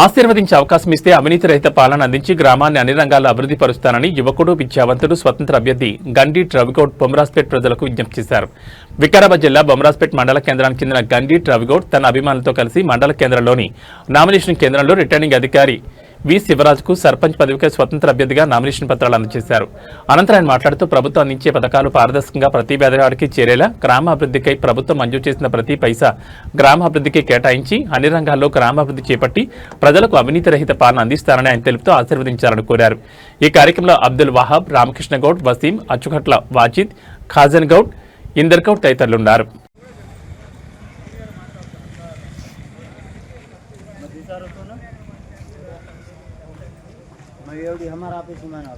ఆశీర్వదించే అవకాశం ఇస్తే అవినీతి రహిత పాలన అందించి గ్రామాన్ని అన్ని రంగాల్లో అభివృద్ధి పరుస్తానని యువకుడు విద్యావంతుడు స్వతంత్ర అభ్యర్థి గండి రవిగౌడ్ బొమరాజ్పేట్ ప్రజలకు విజ్ఞప్తి చేశారు. వికారాబాద్ జిల్లా బొమరాజ్పేట్ మండల కేంద్రానికి చెందిన గండి రవిగౌడ్ తన అభిమానులతో కలిసి మండల కేంద్రంలోని నామినేషన్ కేంద్రంలో రిటర్నింగ్ అధికారి వి శివరాజ్కు సర్పంచ్ పదవికి స్వతంత్ర అభ్యర్థిగా నామినేషన్ పత్రాలు అందజేశారు. అనంతరం ఆయన మాట్లాడుతూ ప్రభుత్వం అందించే పథకాలు పారదర్శకంగా ప్రతి పేదవాడికి చేరేలా గ్రామాభివృద్ధికై ప్రభుత్వం మంజూరు చేసిన ప్రతి పైసా గ్రామాభివృద్ధికి కేటాయించి అన్ని రంగాల్లో గ్రామాభివృద్ధి చేపట్టి ప్రజలకు అవినీతి రహిత పాలన అందిస్తారని ఆయన తెలుపుతూ ఆశీర్వదించాలని కోరారు. ఈ కార్యక్రమంలో అబ్దుల్ వహాబ్ రామకృష్ణ గౌడ్ వసీం అచ్చుకట్ల వాజిద్ ఖాజన్ గౌడ్ ఇందర్ గౌడ్ తదితరులున్నారు. मग एवढी हमारा ऑफ़िस में ना